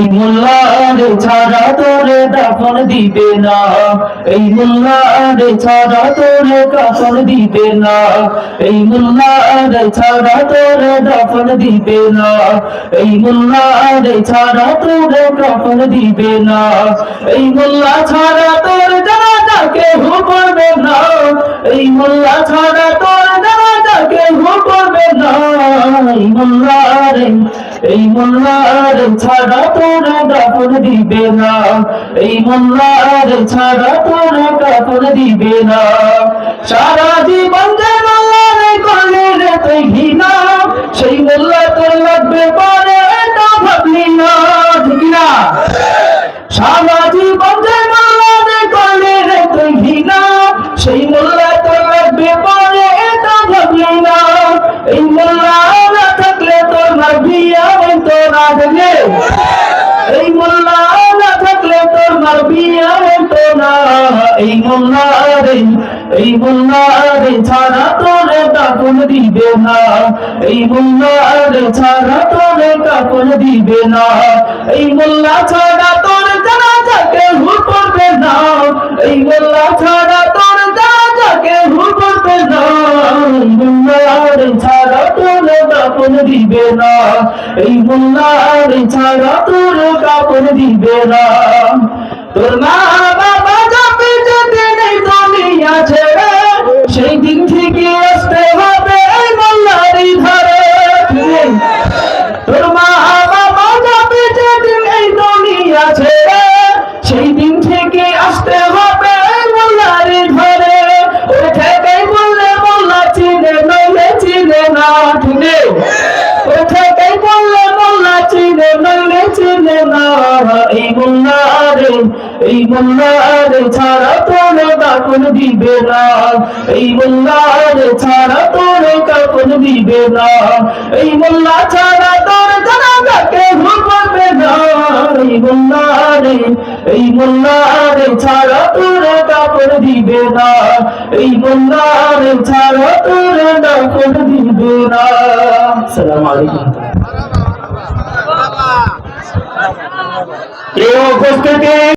এই মোল্লার ছাড়া তোরে দাফন দিবে না। এই মোল্লার ছাড়া তোরে কাফন দিবে না। এই মোল্লার ছাড়া তোরে দাফন দিবে না। এই মোল্লার ছাড়া তোরে কাফন দিবে না। এই মোল্লা ছাড়া তোর জানাজা কেউ করবে না। এই মোল্লা ছাড়া তোর জানাজা কেউ করবে না। এই মোল্লার এই মোল্লার ছাড়া তোরা কাপড় দিবে না। এই মোল্লার ছাড়া তোরা কাপড় দিবে না। সারা জীবন যে মোল্লার করলে রে তুই ঘৃণা, সেই মোল্লা তোর লাগবে পারে এটা ভাবলি না, ঠিক না সারা এই মোল্লা না থাকলে তোর মারবি আমি তো না। এই মোল্লা রে, এই মোল্লা রে, ছাড়া তোরে কাপড় দিবে না। এই মোল্লা রে, ছাড়া তোরে দিবে না। এই মোল্লা ছাড়া তোর জানা থাকে হু করবে না। এই মোল্লা ছাড়া কাপড় দিবে না। এই মোল্লার ছাড়া তোর কাপড় দিবে না। তোর মা এই মোল্লারে ছাড়া তোরে কাপন দিবে না। এই মোল্লারে ছাড়া তোরে কাপন দিবে না। এই মোল্লা ছাড়া তোর জানাজাকে ভুল করবে না। এই মোল্লারে এই মোল্লারে ছাড়া তোরে কাপন দিবে না। এই মোল্লারে ছাড়া তোরে কাপন দিবে না। আসসালামু আলাইকুম। প্রিয় উপস্থিতি?